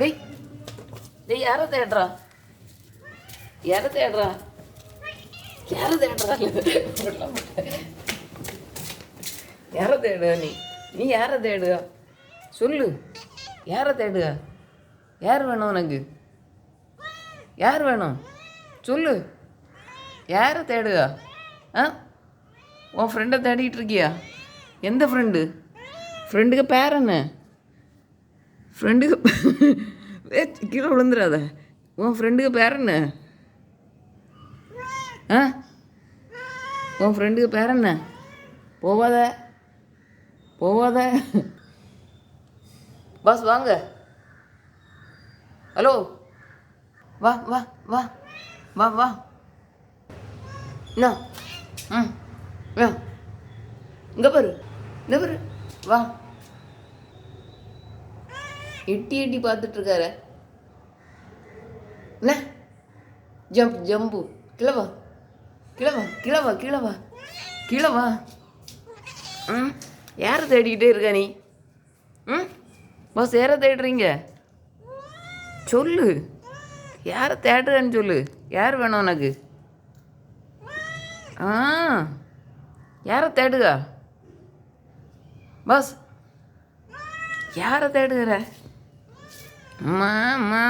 டெய் டெய் யாரை தேடுறா? யாரை தேடுறா? யாரை தேடுறா? யாரை தேடுவா நீ? நீ யாரை தேடுவா சொல்லு. யாரை தேடுக யார் வேணும் உனக்கு? யார் வேணும்? சொல்லு. யாரை தேடுக ஆ? உன் ஃப்ரெண்டை தேடிக்கிட்டு இருக்கியா? எந்த ஃப்ரெண்டு ஃப்ரெண்டுக்கு பேர் என்ன? ஃப்ரெண்டுக்கு ஏ கீழே விழுந்துடாத. உன் ஃப்ரெண்டுக்கு பேர் என்ன? ஆ? உன் ஃப்ரெண்டுக்கு பேர் என்ன? போவாத. போவாத. பாஸ் வாங்க. ஹலோ. வா வா வா. வா வா. என்ன? ம். வா. இங்கே பாரு. இந்த பாரு. வா. எட்டி எட்டி பார்த்துட்ருக்காரு. என்ன? Jump jump. கிளவா வா கிளவா வா கிளவா வா வா கீழே வா ம்? யாரை தேடிக்கிட்டே இருக்க நீ? ம்? பாஸ் யாரை தேடுறீங்க? சொல்லு. யாரை தேடுறேன்னு சொல்லு. யார் வேணும் உனக்கு? ஆ. யாரை தேடுகா? பாஸ் யாரை தேடுகிற? 妈妈。